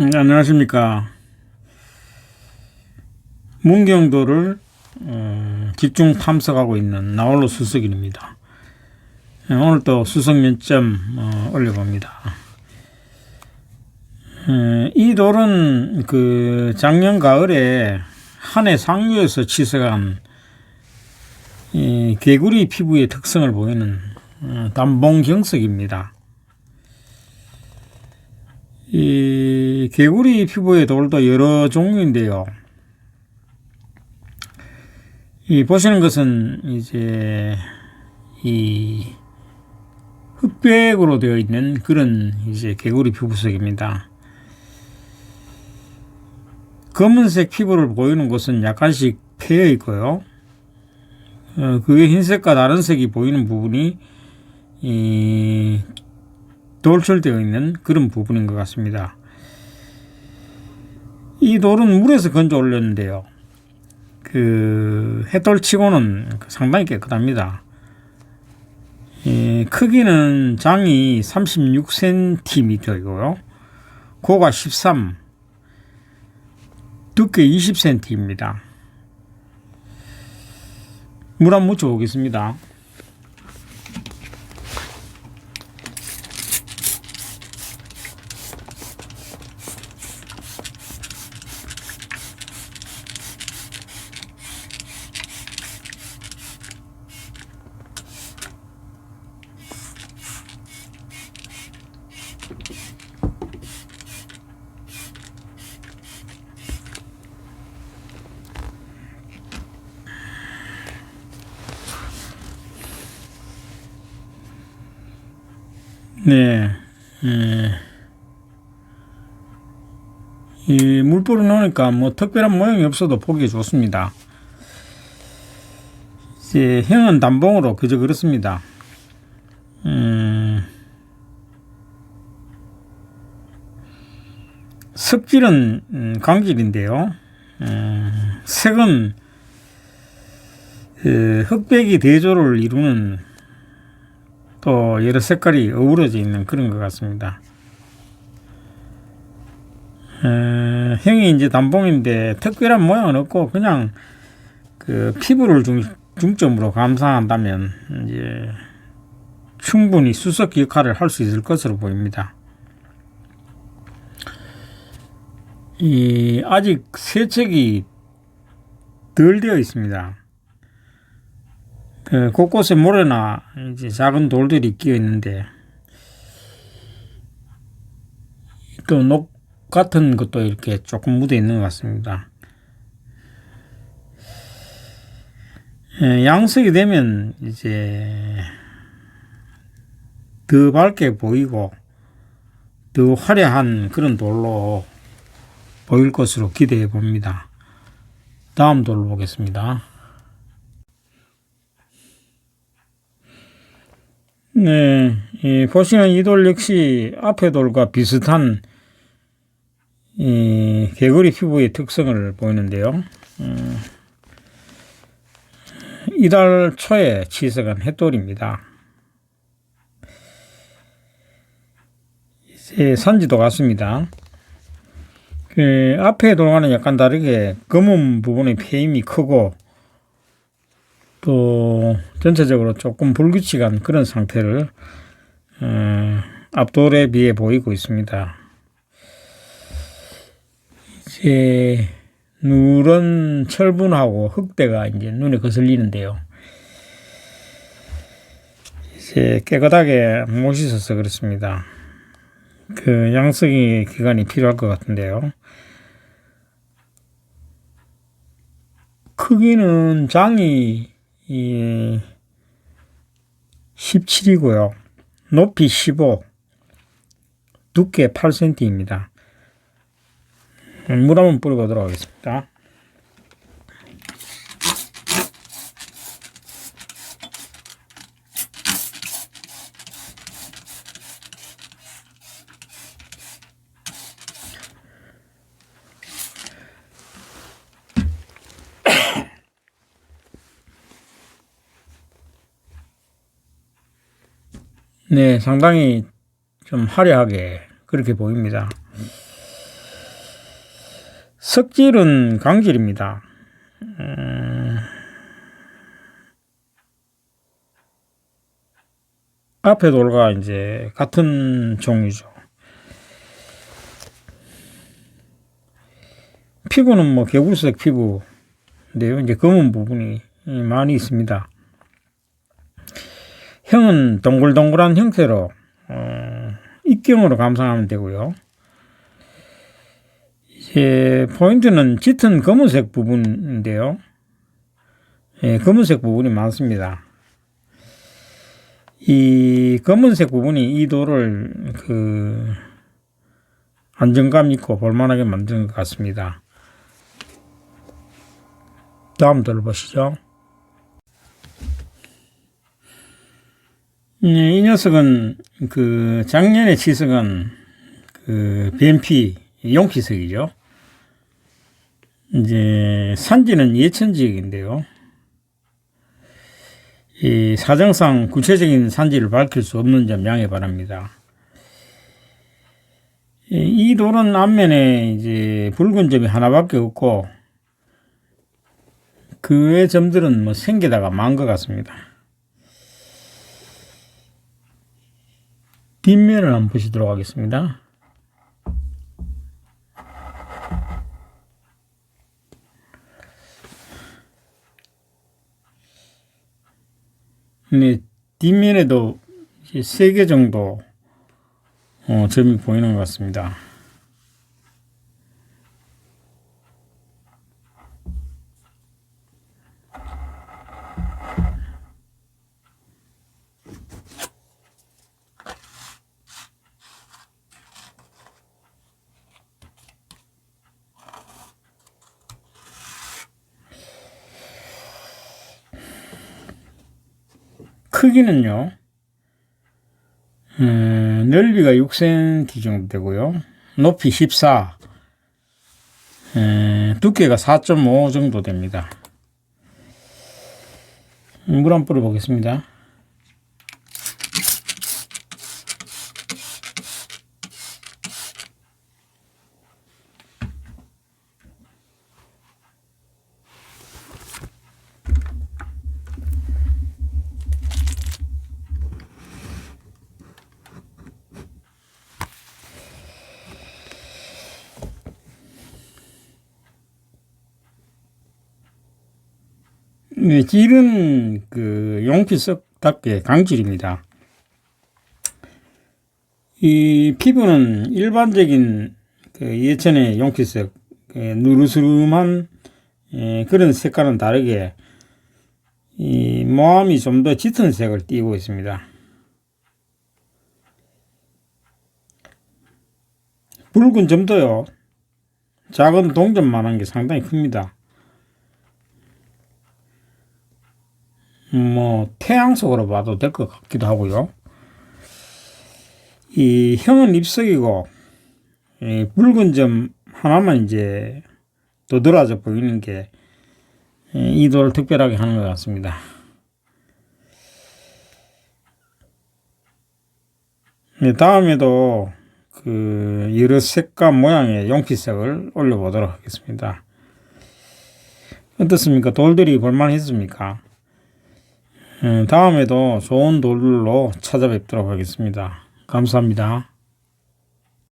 음, 안녕하십니까. 문경도를 어, 집중 탐색하고 있는 나홀로 수석인입니다. 예, 오늘 또 수석 면점 어, 올려봅니다. 에, 이 돌은 그 작년 가을에 한해 상류에서 치석한 이 개구리 피부의 특성을 보이는 어, 담봉 경석입니다. 이 개구리 피부의 돌도 여러 종류인데요. 이 보시는 것은 이제 이 흑백으로 되어 있는 그런 이제 개구리 피부색입니다. 검은색 피부를 보이는 곳은 약간씩 패여 있고요. 어, 그게 흰색과 다른 색이 보이는 부분이 이 돌출되어 있는 그런 부분인 것 같습니다. 이 돌은 물에서 건져 올렸는데요. 그 해돌치고는 상당히 깨끗합니다. 예, 크기는 장이 36cm이고요. 고가 13, 두께 20cm입니다. 물 한 묻혀 보겠습니다. 네. 예. 이 물불을 넣으니까 뭐 특별한 모양이 없어도 보기 좋습니다. 이제 형은 단봉으로 그저 그렇습니다. 음, 습질은 음, 강질인데요. 음, 색은 그 흑백이 대조를 이루는 또 여러 색깔이 어우러져 있는 그런 것 같습니다. 에, 형이 이제 단봉인데 특별한 모양은 없고 그냥 그 피부를 중, 중점으로 감상한다면 이제 충분히 수석 역할을 할 수 있을 것으로 보입니다. 이 아직 세척이 덜 되어 있습니다. 그 곳곳에 모래나 이제 작은 돌들이 끼어 있는데 또 녹 같은 것도 이렇게 조금 묻어 있는 것 같습니다. 예, 양석이 되면 이제 더 밝게 보이고 더 화려한 그런 돌로 보일 것으로 기대해 봅니다. 다음 돌로 보겠습니다. 네, 이 보시는 이 돌 역시 앞의 돌과 비슷한 이 개구리 피부의 특성을 보이는데요. 음, 이달 초에 치석한 햇돌입니다. 이제 산지도 같습니다. 그 앞에 돌과는 약간 다르게 검은 부분의 폐임이 크고 또 전체적으로 조금 불규칙한 그런 상태를 어, 앞돌에 비해 보이고 있습니다. 이제 누런 철분하고 흑대가 이제 눈에 거슬리는데요. 이제 깨끗하게 못 씻어서 그렇습니다. 그 양석이 기간이 필요할 것 같은데요. 크기는 장이 이 17이고요. 높이 15, 두께 8cm입니다. 물 한번 뿌려보도록 하겠습니다. 네, 상당히 좀 화려하게 그렇게 보입니다. 석질은 강질입니다. 음, 앞에 돌과 이제 같은 종류죠. 피부는 뭐 개구색 피부인데요. 이제 검은 부분이 많이 있습니다. 형은 동글동글한 형태로 어, 입경으로 감상하면 되고요. 이제 포인트는 짙은 검은색 부분인데요. 예, 검은색 부분이 많습니다. 이 검은색 부분이 이 돌을 그 안정감 있고 볼만하게 만드는 것 같습니다. 다음 돌 보시죠. 네, 이 녀석은 그 작년에 치석은 그 BMP 용키석이죠. 이제 산지는 예천 지역인데요. 이 사정상 구체적인 산지를 밝힐 수 없는 점 양해 바랍니다. 이- 이 돌은 앞면에 이제 붉은 점이 하나밖에 없고 그 외 점들은 뭐 생기다가 만것 같습니다. 뒷면을 한번 보시도록 하겠습니다. 네, 뒷면에도 세개 정도 어, 점이 보이는 것 같습니다. 크기는요, 음, 넓이가 6cm 정도 되고요. 높이 14, 에, 두께가 4.5 정도 됩니다. 물 한 뿌려 보겠습니다. 네, 질은 그 용피석답게 강질입니다. 이 피부는 일반적인 그 예천의 용피석 그 누르스름한 예, 그런 색깔은 다르게 이 모함이 좀 더 짙은 색을 띠고 있습니다. 붉은 점도요. 작은 동점만한 게 상당히 큽니다. 뭐 태양속으로 봐도 될 것 같기도 하고요. 이 형은 ip석이고 이 붉은 점 하나만 이제 도드라져 보이는 게 이 돌을 특별하게 하는 것 같습니다. 네, 다음에도 그 여러 색과 모양의 용피색을 올려보도록 하겠습니다. 어떻습니까? 돌들이 볼만했습니까? 음, 다음에도 좋은 돌로 찾아뵙도록 하겠습니다. 감사합니다.